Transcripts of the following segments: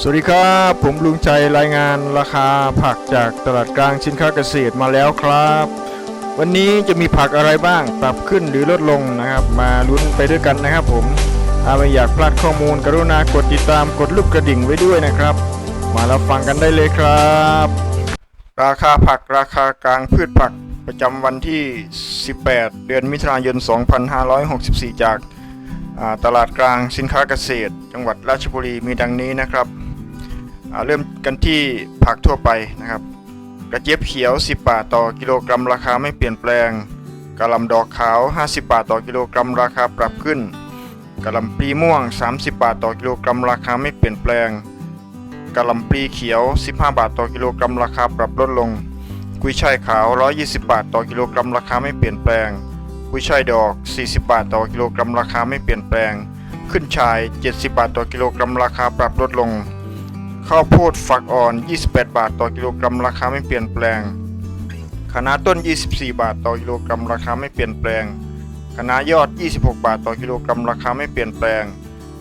สวัสดีครับ ผมลุงใจรายงานราคาผักจากตลาดกลางสินค้าเกษตรมาแล้วครับ วันนี้จะมีผักอะไรบ้างปรับขึ้นหรือลดลงนะครับ มาลุ้นไปด้วยกันนะครับ ผมถ้าไม่อยากพลาดข้อมูลกรุณากดติดตามกดลูกกระดิ่งไว้ด้วยนะครับ มารับฟังกันได้เลยครับ ราคาผักราคากลางพืชผักประจำวันที่ 18 เดือนมิถุนายน 2564 จากอ่าตลาดกลางสินค้าเกษตร จังหวัดราชบุรีมีดังนี้นะครับ เริ่มกันที่ผักทั่วไปนะครับ กระเจี๊ยบเขียว 10 บาทต่อกิโลกรัมราคาไม่เปลี่ยนแปลงกะหล่ำดอกขาว 50 บาทต่อกิโลกรัมราคาปรับขึ้นกะหล่ำปลีม่วง 30 บาทต่อกิโลกรัมราคาไม่เปลี่ยนแปลงกะหล่ำปลีเขียว 15 บาทต่อกิโลกรัมราคาปรับลดลง กุยช่ายขาว 120 บาทต่อกิโลกรัมราคาไม่เปลี่ยนแปลง กุยช่ายดอก 40 บาทต่อกิโลกรัมราคาไม่เปลี่ยนแปลง ขึ้นชาย 70 บาทต่อกิโลกรัมราคาปรับลดลง ข้าวโพดฝักอ่อน 28 บาทต่อกิโลกรัมราคาไม่เปลี่ยนแปลงคะน้าต้น 24 บาทต่อกิโลกรัมราคาไม่เปลี่ยนแปลงคะน้ายอด 26 บาทต่อกิโลกรัมราคาไม่เปลี่ยนแปลง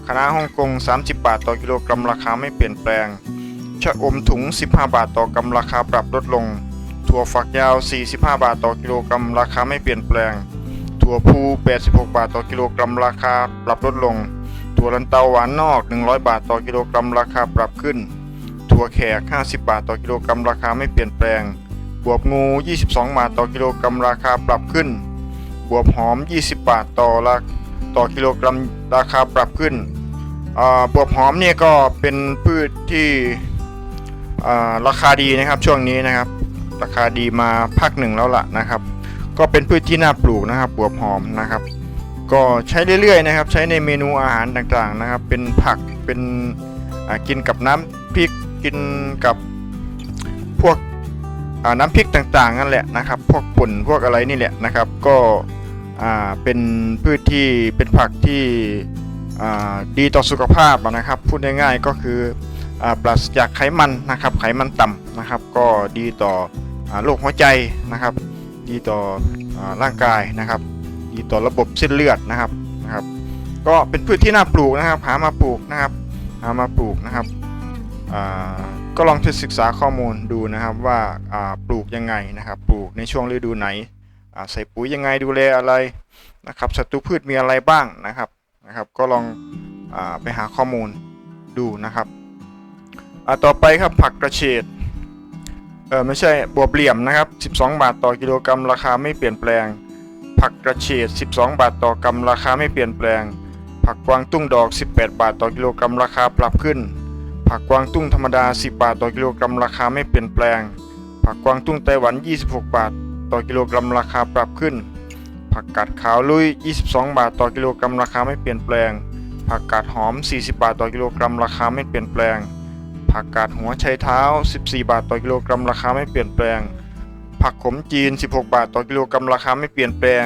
คะน้าฮ่องกง 30 บาทต่อกิโลกรัมราคาไม่เปลี่ยนแปลง ชะอมถุง 15 บาทต่อกรัมราคาปรับลดลง ถั่วฝักยาว 45 บาทต่อกิโลกรัมราคาไม่เปลี่ยนแปลง ถั่วพู 86 บาทต่อกิโลกรัมราคาปรับลดลง ถั่วลันเตาหวานนอก 100 บาทต่อกิโลกรัมราคาปรับขึ้น ถั่วแขก 50 บาทต่อกิโลกรัมราคาไม่เปลี่ยนแปลง บวบงู 22 บาทต่อกิโลกรัมราคาปรับขึ้น บวบหอม 20 บาทต่อละต่อกิโลกรัมราคาปรับขึ้นอ่าบวบหอมเนี่ยก็เป็นพืชที่อ่าราคาดีนะครับช่วงนี้นะครับ ราคาดีมาพักหนึ่งแล้วล่ะนะครับ ก็เป็นพืชที่น่าปลูกนะครับบวบหอมนะครับ ก็ใช้เรื่อยๆนะครับ ใช้ในเมนูอาหารต่างๆนะครับ เป็นผักเป็นกินกับน้ำพริกกินกับพวกน้ำพริกต่างๆนั่นแหละนะครับ พวกป่นพวกอะไรนี่แหละนะครับ ก็เป็นพืชที่เป็นผักที่ดีต่อสุขภาพนะครับ พูดง่ายๆก็คืออปราศจากไขมันนะครับ ไขมันต่ำนะครับ ก็ดีต่ออโรคหัวใจนะครับ ดีต่ออร่างกายนะครับ ดีต่อระบบเส้นเลือดนะครับนะครับ ก็เป็นพืชที่น่าปลูกนะครับ หามาปลูกนะครับ หามาปลูกนะครับก็ลองไปศึกษาข้อมูลดูนะครับว่าปลูกยังไงนะครับ ปลูกในช่วงฤดูไหนใส่ปุ๋ยยังไงดูแลอะไรนะครับศัตรูพืชมีอะไรบ้างนะครับนะครับ ก็ลองอไปหาข้อมูลดูนะครับต่อไปครับผักกระเฉดเออไม่ใช่บวบเหลี่ยมนะครับ 12 บาทต่อกิโลกรัมราคาไม่เปลี่ยนแปลง ผักกระเฉด 12 บาทต่อกรัมราคาไม่เปลี่ยนแปลง ผักกวางตุ้งดอก 18 บาทต่อกิโลกรัมราคาปรับขึ้น ผักกวางตุ้งธรรมดา 10 บาทต่อกิโลกรัมราคาไม่เปลี่ยนแปลง ผักกวางตุ้งไต้หวัน 26 บาท ต่อกิโลกรัมราคาปรับขึ้น ผักกาดขาวลุย 22 บาทต่อกิโลกรัมราคาไม่เปลี่ยนแปลง ผักกาดหอม 40 บาทต่อกิโลกรัมราคาไม่เปลี่ยนแปลง ผักกาดหัวไชเท้า 14 บาทต่อกิโลกรัมราคาไม่เปลี่ยนแปลง ผักขมจีน 16 บาทต่อกิโลกรัมราคาไม่เปลี่ยนแปลง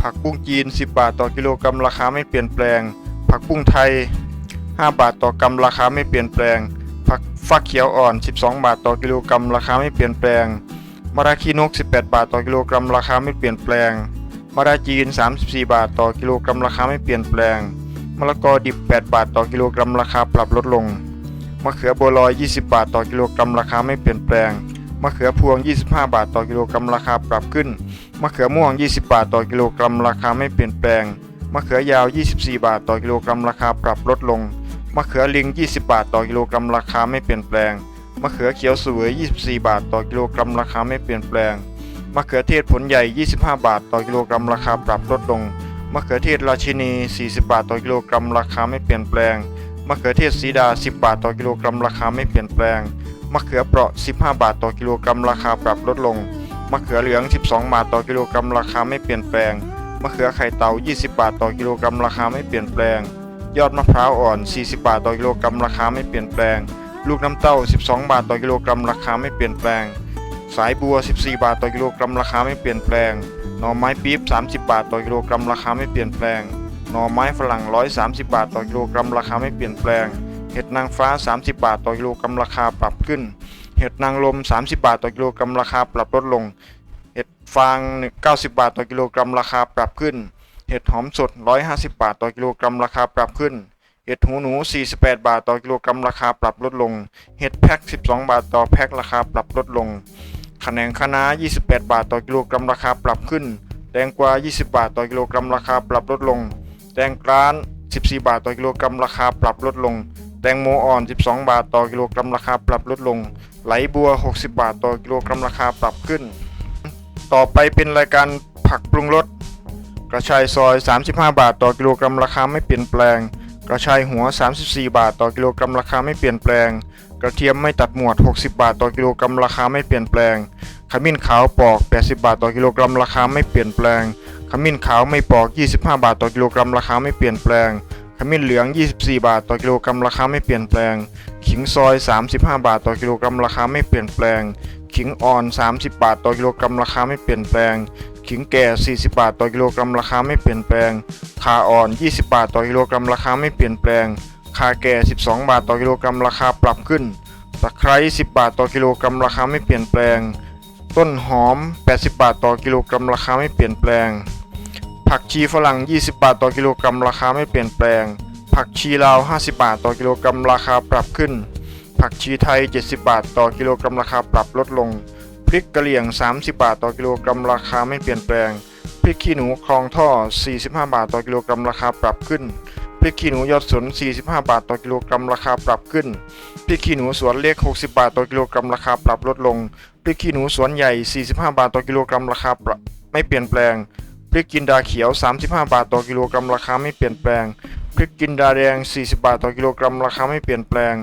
ผักบุ้งจีน 10 บาทต่อกิโลกรัมราคาไม่เปลี่ยนแปลง ผักบุ้งไทย 5 บาทต่อกรัมราคาไม่เปลี่ยนแปลง ผักฟักเขียวอ่อน 12 บาทต่อกิโลกรัมราคาไม่เปลี่ยนแปลงมะระขี้นก 18 บาทต่อกิโลกรัมราคาไม่เปลี่ยนแปลงมะระจีน 34 บาทต่อกิโลกรัมราคาไม่เปลี่ยนแปลงมะละกอดิบ 8 บาทต่อกิโลกรัมราคาปรับลดลงมะเขือบัวลอย 20 บาทต่อกิโลกรัมราคาไม่เปลี่ยนแปลง มะเขือพวง 25 บาทต่อกิโลกรัมราคาปรับขึ้น มะเขือม่วง 20 บาทต่อกิโลกรัมราคาไม่เปลี่ยนแปลง มะเขือยาว 24 บาทต่อกิโลกรัมราคาปรับลดลง มะเขือลิง 20 บาทต่อกิโลกรัมราคาไม่เปลี่ยนแปลง มะเขือเขียวสวย 24 บาทต่อกิโลกรัมราคาไม่เปลี่ยนแปลง มะเขือเทศผลใหญ่ 25 บาทต่อกิโลกรัมราคาปรับลดลง มะเขือเทศราชินี 40 บาทต่อกิโลกรัมราคาไม่เปลี่ยนแปลง มะเขือเทศสีดา 10 บาทต่อกิโลกรัมราคาไม่เปลี่ยนแปลง มะเขือเปราะ 15 บาทต่อกิโลกรัมราคาปรับลดลง มะเขือเหลือง 12 บาทต่อกิโลกรัมราคาไม่เปลี่ยนแปลง มะเขือไข่เต่า 20 บาทต่อกิโลกรัมราคาไม่เปลี่ยนแปลง ยอดมะพร้าวอ่อน 40 บาทต่อกิโลกรัมราคาไม่เปลี่ยนแปลง ลูกน้ำเต้า 12 บาทต่อกิโลกรัมราคาไม่เปลี่ยนแปลง สายบัว 14 บาทต่อกิโลกรัมราคาไม่เปลี่ยนแปลง หน่อไม้ปี๊บ 30 บาทต่อกิโลกรัมราคาไม่เปลี่ยนแปลง หน่อไม้ฝรั่ง 130 บาทต่อกิโลกรัมราคาไม่เปลี่ยนแปลง ห็ดนางฟ้า 30 บาทต่อกิโลกรัมราคาปรับขึ้น เห็ดนางลม 30 บาทต่อกิโลกรัมราคาปรับลดลง เห็ดฟาง 90 บาทต่อกิโลกรัมราคาปรับขึ้น เห็ดหอมสด 150 บาทต่อกิโลกรัมราคาปรับขึ้น เห็ดหูหนู 48 บาทต่อกิโลกรัมราคาปรับลดลง เห็ดแพ็ค 12 บาทต่อแพ็คราคาปรับลดลงขะแหนงคะน้า 28 บาทต่อกิโลกรัมราคาปรับขึ้น แตงกวา 20 บาทต่อกิโลกรัมราคาปรับลดลง แตงกร้าน 14 บาทต่อกิโลกรัมราคาปรับลดลง แตงโมอ่อน 12 บาทต่อกิโลกรัมราคาปรับลดลง ไหลบัว 60 บาทต่อกิโลกรัมราคาปรับขึ้น ต่อไปเป็นรายการผักปรุงรสกระชายซอย 35 บาทต่อกิโลกรัมราคาไม่เปลี่ยนแปลง กระชายหัว 34 บาทต่อกิโลกรัมราคาไม่เปลี่ยนแปลง กระเทียมไม่ตัดหมวด 60 บาทต่อกิโลกรัมราคาไม่เปลี่ยนแปลง ขมิ้นขาวปอก 80 บาทต่อกิโลกรัมราคาไม่เปลี่ยนแปลง ขมิ้นขาวไม่ปอก 25 บาทต่อกิโลกรัมราคาไม่เปลี่ยนแปลง ขมิ้นเหลือง 24 บาทต่อกิโลกรัมราคาไม่เปลี่ยนแปลง ขิงซอย 35 บาทต่อกิโลกรัมราคาไม่เปลี่ยนแปลง ขิงอ่อน 30 บาทต่อกิโลกรัมราคาไม่เปลี่ยนแปลง ขิงแก่ 40 บาทต่อกิโลกรัมราคาไม่เปลี่ยนแปลงคาอ่อน 20 บาทต่อกิโลกรัมราคาไม่เปลี่ยนแปลงคาแก่ 12 บาทต่อกิโลกรัมราคาปรับขึ้นตะไคร้ 10 บาทต่อกิโลกรัมราคาไม่เปลี่ยนแปลง ต้นหอม 80 บาทต่อกิโลกรัมราคาไม่เปลี่ยนแปลง ผักชีฝรั่ง 20 บาทต่อกิโลกรัมราคาไม่เปลี่ยนแปลง ผักชีลาว 50 บาทต่อกิโลกรัมราคาปรับขึ้น ผักชีไทย 70 บาทต่อกิโลกรัมราคาปรับลดลง พริกกะเหรี่ยง 30 บาทต่อกิโลกรัมราคาไม่เปลี่ยนแปลง พริกขี้หนูคลองท่อ 45 บาทต่อกิโลกรัมราคาปรับขึ้น พริกขี้หนูยอดสน 45 บาทต่อกิโลกรัมราคาปรับขึ้น พริกขี้หนูสวนเล็ก 60 บาทต่อกิโลกรัมราคาปรับลดลง พริกขี้หนูสวนใหญ่ 45 บาทต่อกิโลกรัมราคาไม่เปลี่ยนแปลง ริกจินดาเขียว 35 บาทต่อกิโลกรัมราคาไม่เปลี่ยนแปลง พริกจินดาแดง 40 บาทต่อกิโลกรัมราคาไม่เปลี่ยนแปลง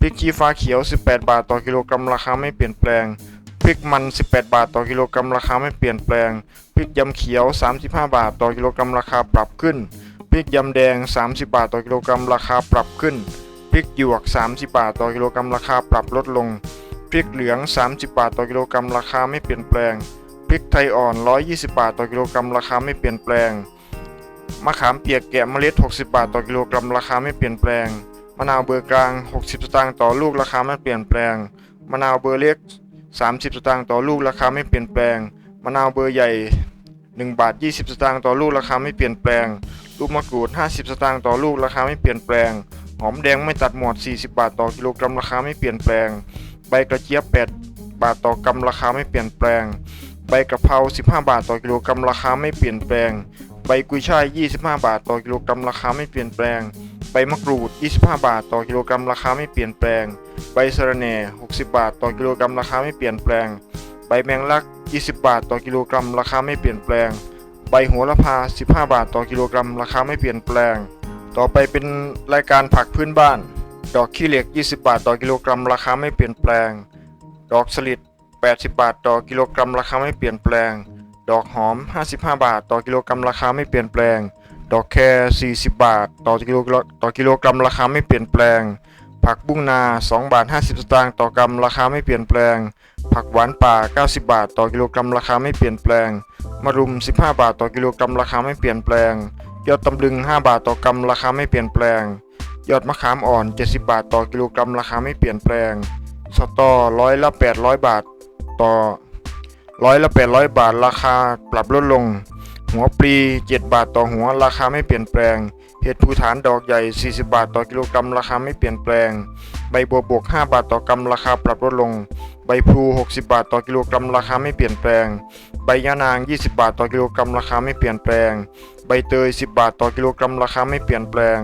พริกชี้ฟ้าเขียว 18 บาทต่อกิโลกรัมราคาไม่เปลี่ยนแปลง พริกมัน 18 บาทต่อกิโลกรัมราคาไม่เปลี่ยนแปลง พริกยำเขียว 35 บาทต่อกิโลกรัมราคาปรับขึ้น พริกยำแดง 30 บาทต่อกิโลกรัมราคาปรับขึ้น พริกหยวก 30 บาทต่อกิโลกรัมราคาปรับลดลง พริกเหลือง 30 บาทต่อกิโลกรัมราคาไม่เปลี่ยนแปลง ริกไทยอ่อน 120 บาทต่อกิโลกรัมราคาไม่เปลี่ยนแปลง มะขามเปียกแกะเมล็ด 60 บาทต่อกิโลกรัมราคาไม่เปลี่ยนแปลง มะนาวเบอร์กลาง 60 สตางค์ต่อลูกราคาไม่เปลี่ยนแปลง มะนาวเบอร์เล็ก 30 สตางค์ต่อลูกราคาไม่เปลี่ยนแปลง มะนาวเบอร์ใหญ่ 1 บาท 20 สตางค์ต่อลูกราคาไม่เปลี่ยนแปลง ลูกมะกรูด 50 สตางค์ต่อลูกราคาไม่เปลี่ยนแปลง หอมแดงไม่ตัดหมวด40 บาทต่อกิโลกรัมราคาไม่เปลี่ยนแปลง ใบกระเจี๊ยบ 8 บาทต่อกรัมราคาไม่เปลี่ยนแปลง ใบกะเพรา 15 บาทต่อกิโลกรัมราคาไม่เปลี่ยนแปลง ใบกุยช่าย 25 บาทต่อกิโลกรัมราคาไม่เปลี่ยนแปลง ใบมะกรูด 25 บาทต่อกิโลกรัมราคาไม่เปลี่ยนแปลง ใบสะระแหน่ 60 บาทต่อกิโลกรัมราคาไม่เปลี่ยนแปลง ใบแมงลัก 20 บาทต่อกิโลกรัมราคาไม่เปลี่ยนแปลง ใบโหระพา 15 บาทต่อกิโลกรัมราคาไม่เปลี่ยนแปลง ต่อไปเป็นรายการผักพื้นบ้าน ดอกขี้เหล็ก 20 บาทต่อกิโลกรัมราคาไม่เปลี่ยนแปลง ดอกสลิด 80 บาทต่อกิโลกรัมราคาไม่เปลี่ยนแปลง ดอกหอม 55 บาท ต่อกิโลกรัมราคาไม่เปลี่ยนแปลง ดอกแคร40 บาท ต่อกิโลต่อกิโลกรัมราคาไม่เปลี่ยนแปลง ผักบุ้งนา 2 บาท 50 สตางค์ต่อกรัมราคาไม่เปลี่ยนแปลง ผักหวานป่า 90 บาท ต่อกิโลกรัมราคาไม่เปลี่ยนแปลง มะรุม 15 บาท ต่อกิโลกรัมราคาไม่เปลี่ยนแปลง ยอดตำลึง 5 บาท ต่อกรัมราคาไม่เปลี่ยนแปลง ยอดมะขามอ่อน 70 บาท ต่อกิโลกรัมราคาไม่เปลี่ยนแปลงสตอร้อยละ800 บาท ต่อร้อยละ800 บาทราคาปรับลดลง หัวปลี 7 บาทต่อหัวราคาไม่เปลี่ยนแปลงเห็ดภูฐานดอกใหญ่ 40 บาทต่อกิโลกรัมราคาไม่เปลี่ยนแปลง ใบบัวบก5 บาทต่อกรัมราคาปรับลดลง ใบพลู 60 บาทต่อกิโลกรัมราคาไม่เปลี่ยนแปลง ใบยะนาง 20 บาทต่อกิโลกรัมราคาไม่เปลี่ยนแปลง ใบเตย 10 บาทต่อกิโลกรัมราคาไม่เปลี่ยนแปลง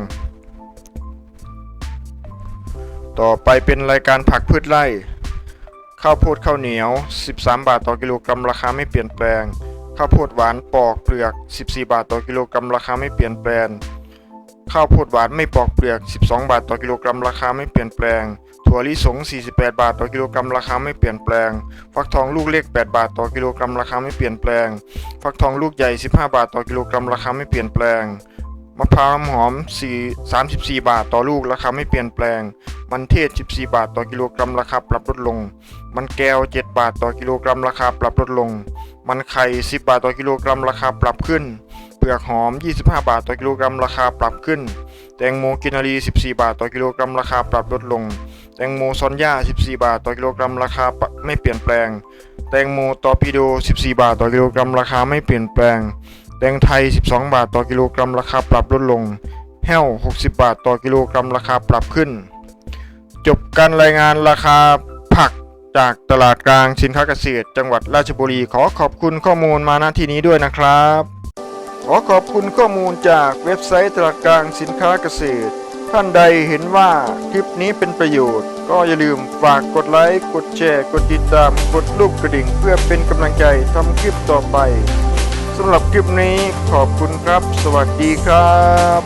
ต่อไปเป็นรายการผักพืชไร่ ข้าวโพดข้าวเหนียว 13 บาทต่อกิโลกรัมราคาไม่เปลี่ยนแปลง ข้าวโพดหวานปอกเปลือก 14 บาทต่อกิโลกรัมราคาไม่เปลี่ยนแปลง ข้าวโพดหวานไม่ปอกเปลือก 12 บาทต่อกิโลกรัมราคาไม่เปลี่ยนแปลง ถั่วลิสง 48 บาทต่อกิโลกรัมราคาไม่เปลี่ยนแปลง ฟักทองลูกเล็ก 8 บาทต่อกิโลกรัมราคาไม่เปลี่ยนแปลง ฟักทองลูกใหญ่ 15 บาทต่อกิโลกรัมราคาไม่เปลี่ยนแปลง มะพร้าวน้ำหอม4 34 บาทต่อลูกราคาไม่เปลี่ยนแปลง มันเทศ 14 บาทต่อกิโลกรัมราคาปรับลดลง มันแก้ว 7 บาทต่อกิโลกรัมราคาปรับลดลง มันไข่ 10 บาทต่อกิโลกรัมราคาปรับขึ้น เปลือกหอม 25 บาทต่อกิโลกรัมราคาปรับขึ้น แตงโมกินารี 14 บาทต่อกิโลกรัมราคาปรับลดลง แตงโมซอนย่า 14 บาทต่อกิโลกรัมราคาไม่เปลี่ยนแปลง แตงโมตอร์ปิโด 14 บาทต่อกิโลกรัมราคาไม่เปลี่ยนแปลง แตงไทย 12 บาทต่อกิโลกรัมราคาปรับลดลงแแห้ว 60 บาทต่อกิโลกรัมราคาปรับขึ้น จบการรายงานราคาผักจากตลาดกลางสินค้าเกษตร จังหวัดราชบุรีขอขอบคุณข้อมูลมาณที่นี้ด้วยนะครับ ขอขอบคุณข้อมูลจากเว็บไซต์ตลาดกลางสินค้าเกษตร ท่านใดเห็นว่าคลิปนี้เป็นประโยชน์ ก็อย่าลืมฝากกดไลค์ กดแชร์ กดติดตาม กดรูปกระดิ่ง เพื่อเป็นกำลังใจทำคลิปต่อไป สำหรับคลิปนี้ขอบคุณครับ สวัสดีครับ